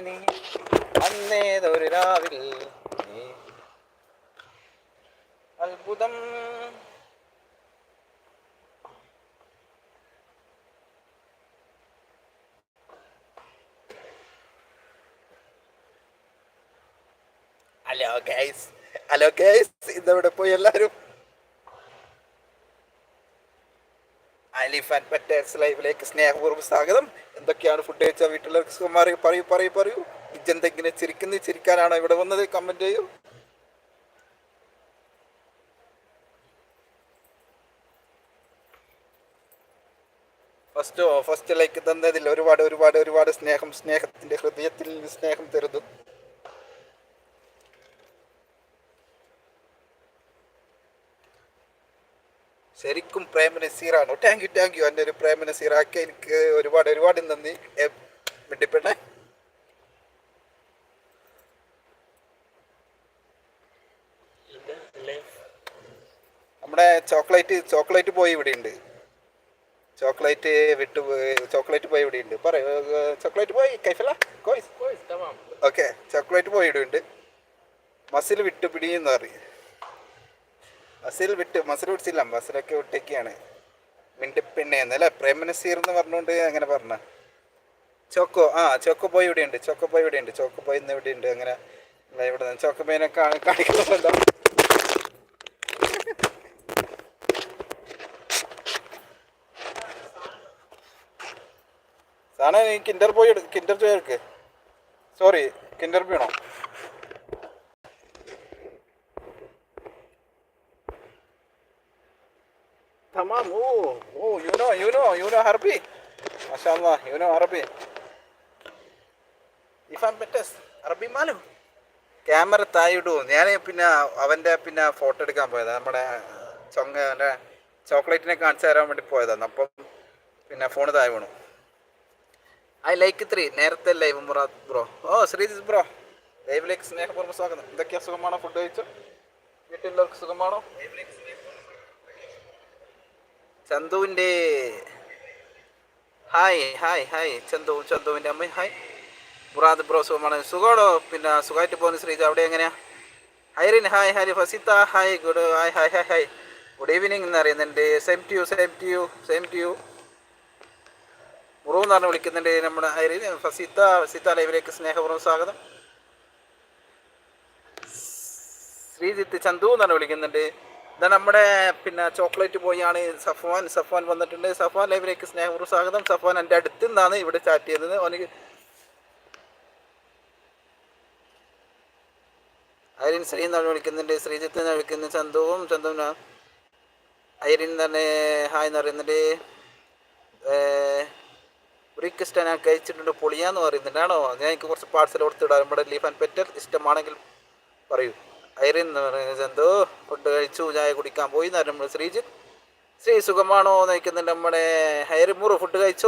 നീ അന്നേതൊരു രാവിൽ നീ. അത്ഭുതം. ഹലോ ഗൈസ് ഹലോ ഗൈസ് ഇന്നിവിടെ പോയി എല്ലാവരും അലിഫാൻ പെറ്റേഴ്സ് ലൈവിലേക്ക് സ്നേഹപൂർവം സ്വാഗതം. എന്തൊക്കെയാണ് ഫുഡ് കഴിച്ച വീട്ടിലേക്ക് സുമാറി പറയൂ പറയൂ പറയൂ. ഇജെന്തെങ്കിലും ചിരിക്കുന്ന? ചിരിക്കാനാണ് ഇവിടെ വന്നത്? കമന്റ് ചെയ്യൂ. ഫസ്റ്റ് ഫസ്റ്റ് ലൈക്ക് തന്നതിൽ ഒരുപാട് ഒരുപാട് ഒരുപാട് സ്നേഹം സ്നേഹത്തിന്റെ ഹൃദയത്തിൽ സ്നേഹം തരുന്നു. ശരിക്കും പ്രേമ നസീറാണ് താങ്ക് യു താങ്ക് യു എന്റെ ഒരു പ്രേമ നസീറാക്കി എനിക്ക് ഒരുപാട് ഒരുപാട് നന്ദി. വെട്ടിപ്പെണ്ണേ നമ്മുടെ ചോക്ലേറ്റ് ചോക്ലേറ്റ് പോയി ഇവിടെ ഉണ്ട് ചോക്ലേറ്റ് വിട്ടു ചോക്ലേറ്റ് പോയി ഇവിടെ ഉണ്ട് പറയൂ ചോക്ലേറ്റ് പോയി കൈഫല കോയ്സ്. ഓക്കെ ചോക്ലേറ്റ് പോയി ഇവിടെ ഉണ്ട് മസിൽ വിട്ടു പിടിയെന്ന് പറയും. മസിൽ വിട്ട് മസിൽ പിടിച്ചില്ല. മസിലൊക്കെ വിട്ടേക്കാണ്. മിണ്ടിപ്പിണ്ണ എന്നല്ലേ പ്രേമനസീർ എന്ന് പറഞ്ഞുകൊണ്ട് അങ്ങനെ പറഞ്ഞ. ചോക്കോ ആ ചോക്കോ പോയി ഇവിടെ ഉണ്ട് ചോക്കോ പോയി ഇവിടെ ഉണ്ട് ചോക്കോ പോയി ഇന്ന് ഇവിടെ ഉണ്ട് അങ്ങനെ ഇവിടെ ഇവിടെ ചോക്കോ പോയിനെ കാണി കാണിക്കുന്നുണ്ടോ? സാധനം കിൻഡർ പോയി കിൻഡർ എടുക്ക്. സോറി കിൻഡർ വീണോ Tamam. Oo. Oo, you know, you know, you know Arabic. MashaAllah, you know Arabic. ഇഫാൻ പെറ്റസ് അറബി മാലു ക്യാമറ തായിടൂ ഞാൻ പിന്നെ അവന്റെ പിന്നെ ഫോട്ടോ എടുക്കാൻ പോയതാണ് നമ്മുടെ ചൊങ്ക അവന്റെ ചോക്ലേറ്റിനെ കാണിച്ചു തരാൻ വേണ്ടി പോയതാണ് അപ്പം പിന്നെ ഫോൺ താഴെ വീണു. ഐ ലൈക്ക് ത്രീ നേരത്തെ ലൈവ് മുറാദ് ബ്രോ ഓ ശ്രീജിത് ബ്രോ ലൈവിലേക്ക് സ്നേഹപൂർവം സ്വാഗതം. എന്തൊക്കെയാ സുഖമാണോ ഫുഡ് കഴിച്ചു വീട്ടിലെല്ലാവർക്കും സുഖമാണോ? ലൈവിലേക്ക് സ്നേഹപൂർവം ചന്തുവിന്റെ ഹായ് ഹായ് ഹായ്. ചന്തു ചന്തുവിന്റെ അമ്മ ഹായ്. മുറാദ് ബ്രോ സുഖമാണ്. സുഖമാണോ? പിന്നെ സുഖമായിട്ട് പോകുന്നു ശ്രീജ. അവിടെ എങ്ങനെയാ? ഹൈറിൻ hi Hari Fasitha hi. Good hi hi hi hi. Good evening എന്ന് അറിയുന്നുണ്ട്. Same to you same to you same to you. മുറു എന്ന് പറഞ്ഞ് വിളിക്കുന്നുണ്ട് നമ്മുടെ ഹൈറിൻ. ഫസിത്ത ഫസിത്ത ലൈവിലേക്ക് സ്നേഹപൂർവം സ്വാഗതം. ശ്രീജിത്ത് ചന്തു എന്ന് പറഞ്ഞ് വിളിക്കുന്നുണ്ട്. ഇതാ നമ്മുടെ പിന്നെ ചോക്ലേറ്റ് പോയാണ് സഫ്വാൻ. സഫ്വാൻ വന്നിട്ടുണ്ട്. സഫ്വാൻ ലൈവിലേക്ക് സ്നേഹപൂർവ സ്വാഗതം. സഫ്വാൻ എന്റെ അടുത്ത് നിന്നാണ് ഇവിടെ ചാറ്റ് ചെയ്തത്. ഓനിക്ക് ഐരിൻ ശ്രീ എന്നാണ് വിളിക്കുന്നുണ്ട്. ശ്രീജിത്ത് എന്ന് വിളിക്കുന്നു ചന്തുവും ചന്തുവിന ഐരിൻ തന്നെ ഹായ് എന്ന് പറയുന്നുണ്ട്. റിക്വസ്റ്റ് ഞാൻ കഴിച്ചിട്ടുണ്ട് പൊളിയാന്ന് പറയുന്നുണ്ട്. ആണോ? ഞാൻ എനിക്ക് കുറച്ച് പാഴ്സൽ കൊടുത്തിടാം. നമ്മുടെ ലീഫ് ആൻഡ് പെറ്റർ ഇഷ്ടമാണെങ്കിൽ പറയൂ. ഐറിൻ എന്ന് പറയുന്നത് എന്തോ ഫുഡ് കഴിച്ചു ചായ കുടിക്കാൻ പോയി നമ്മൾ ശ്രീജിത്ത്. ശ്രീ സുഖമാണോ എന്ന് ചോദിക്കുന്നുണ്ട് നമ്മുടെ ഹൈറി ഫുഡ് കഴിച്ചോ